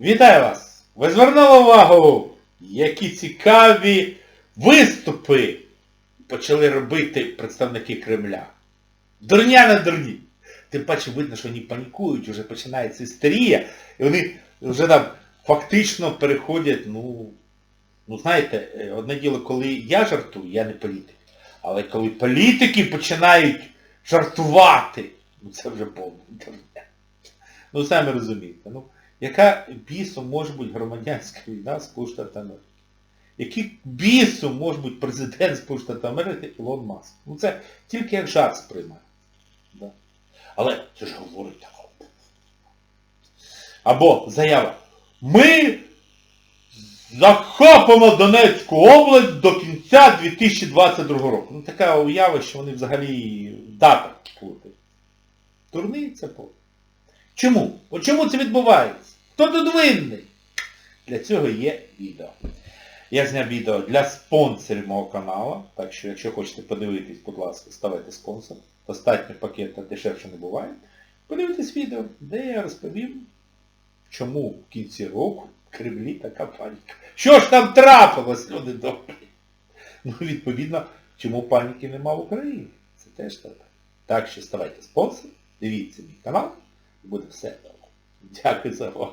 Вітаю вас! Ви звернули увагу, які цікаві виступи почали робити представники Кремля. Дурня на дурні. Тим паче видно, що вони панікують, вже починається істерія, і вони вже там фактично переходять, ну, ну знаєте, е, одне діло, коли я жартую, я не політик. Але коли політики починають жартувати, ну це вже повний дурня. Ну самі розумієте, ну, яка бісом може бути громадянська війна з Штатів Америки? Який бісом може бути президент Сполучених Штатів Америки Ілон Маск? Ну це тільки як жарт сприймає. Да. Але це ж говорить так. Або заява. Ми захопимо Донецьку область до кінця 2022 року. Ну така уява, що вони взагалі дата плутають. Дурниця повна. Чому? От чому це відбувається? Хто тут винний? Для цього є відео. Я зняв відео для спонсорів мого каналу, так що якщо хочете подивитись, будь ласка, ставайте спонсор. Достатньо пакета дешевше не буває. Подивитесь відео, де я розповім, чому в кінці року в Кремлі така паніка. Що ж там трапилось, люди добрі? Ну, відповідно, чому паніки нема в Україні. Це теж так. Так що ставайте спонсором, дивіться мій канал, і буде все добре. Дякую за увагу.